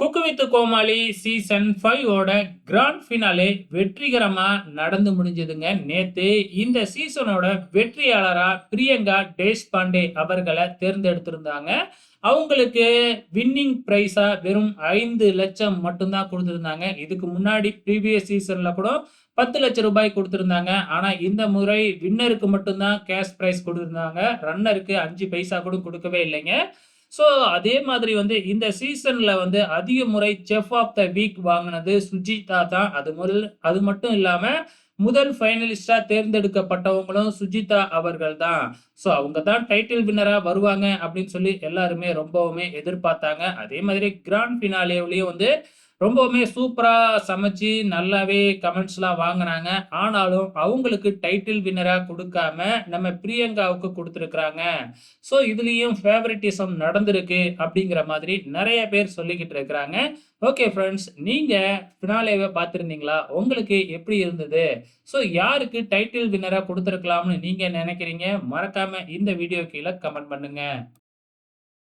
Cook with Comali season ஃபைவோட grand finale வெற்றிகரமாக நடந்து முடிஞ்சதுங்க. நேற்று இந்த சீசனோட வெற்றியாளராக பிரியங்கா தேஷ்பாண்டே அவர்களை தேர்ந்தெடுத்திருந்தாங்க. அவங்களுக்கு வின்னிங் ப்ரைஸாக வெறும் ஐந்து லட்சம் மட்டும்தான் கொடுத்துருந்தாங்க. இதுக்கு முன்னாடி ப்ரீவியஸ் சீசனில் கூட பத்து லட்சம் ரூபாய் கொடுத்துருந்தாங்க. ஆனால் இந்த முறை வின்னருக்கு மட்டும்தான் கேஷ் ப்ரைஸ் கொடுத்துருந்தாங்க. ரன்னருக்கு அஞ்சு பைசா கூட கொடுக்கவே இல்லைங்க. ஸோ அதே மாதிரி வந்து இந்த சீசன்ல வந்து அதிக முறை செஃப் ஆஃப் த வீக் வாங்கினது சுஜிதா தான். அது முதல் அது மட்டும் இல்லாம முதல் ஃபைனலிஸ்டா தேர்ந்தெடுக்கப்பட்டவங்களும் சுஜிதா அவர்கள் தான். ஸோ அவங்க தான் டைட்டில் வின்னரா வருவாங்க அப்படின்னு சொல்லி எல்லாருமே ரொம்பவுமே எதிர்பார்த்தாங்க. அதே மாதிரி கிராண்ட் ஃபினாலேவிலையும் வந்து ரொம்பவுமே சூப்பரா சமைச்சு நல்லாவே கமெண்ட்ஸ்லாம் வாங்குனாங்க. ஆனாலும் அவங்களுக்கு டைட்டில் வின்னரா கொடுக்காம நம்ம பிரியங்காவுக்கு கொடுத்துருக்குறாங்க. ஸோ இதுலேயும் ஃபேவரட்டிசம் நடந்திருக்கு அப்படிங்கிற மாதிரி நிறைய பேர் சொல்லிக்கிட்டு இருக்கிறாங்க. ஓகே ஃப்ரெண்ட்ஸ் நீங்கள் ஃபினாலேவை பார்த்துருந்தீங்களா? உங்களுக்கு எப்படி இருந்தது? ஸோ யாருக்கு டைட்டில் வின்னராக கொடுத்துருக்கலாம்னு நீங்கள் நினைக்கிறீங்க? மறக்காம இந்த வீடியோ கீழே கமெண்ட் பண்ணுங்க.